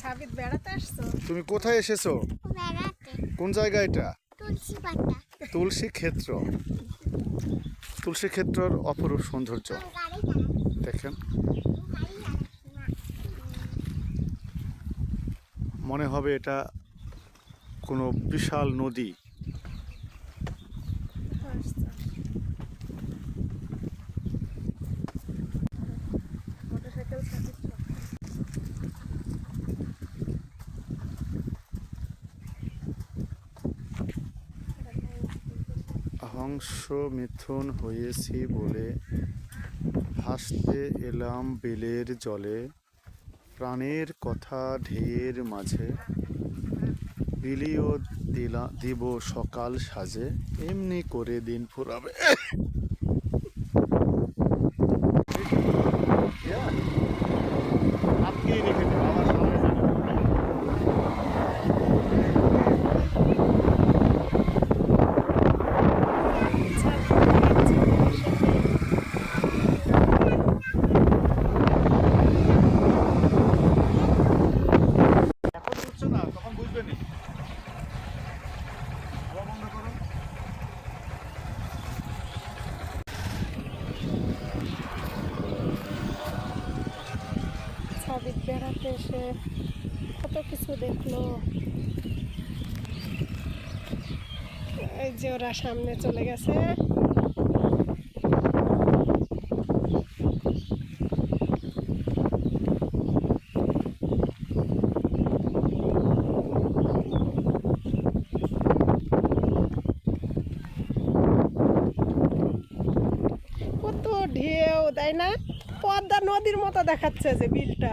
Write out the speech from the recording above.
ছাবিত বেড়াতে আসছো? তুমি কোথায় এসেছ? বেড়াতে। কোন জায়গা এটা? তুলসী পাতা। তুলসী ক্ষেত্র। তুলসী ক্ষেত্রর অপরূপ সৌন্দর্য। দেখেন। মনে হবে এটা কোনো বিশাল নদী আসছো মোটরসাইকেল ছাবিত হংস মিথুন হয়েছি বলে ভাসতে এলাম বিলের জলে, প্রাণের কথা ঢের মাঝে। বিলিও দিলা, দিব সকাল সাজে, এমনি করে দিন ফুরাবে। বুঝবে নি? বেড়াতে এসে কত কিছু দেখল। এই যে ওরা সামনে চলে গেছে কত ঢেউ তাই না পদ্মা নদীর মতো দেখাচ্ছে যে বিলটা।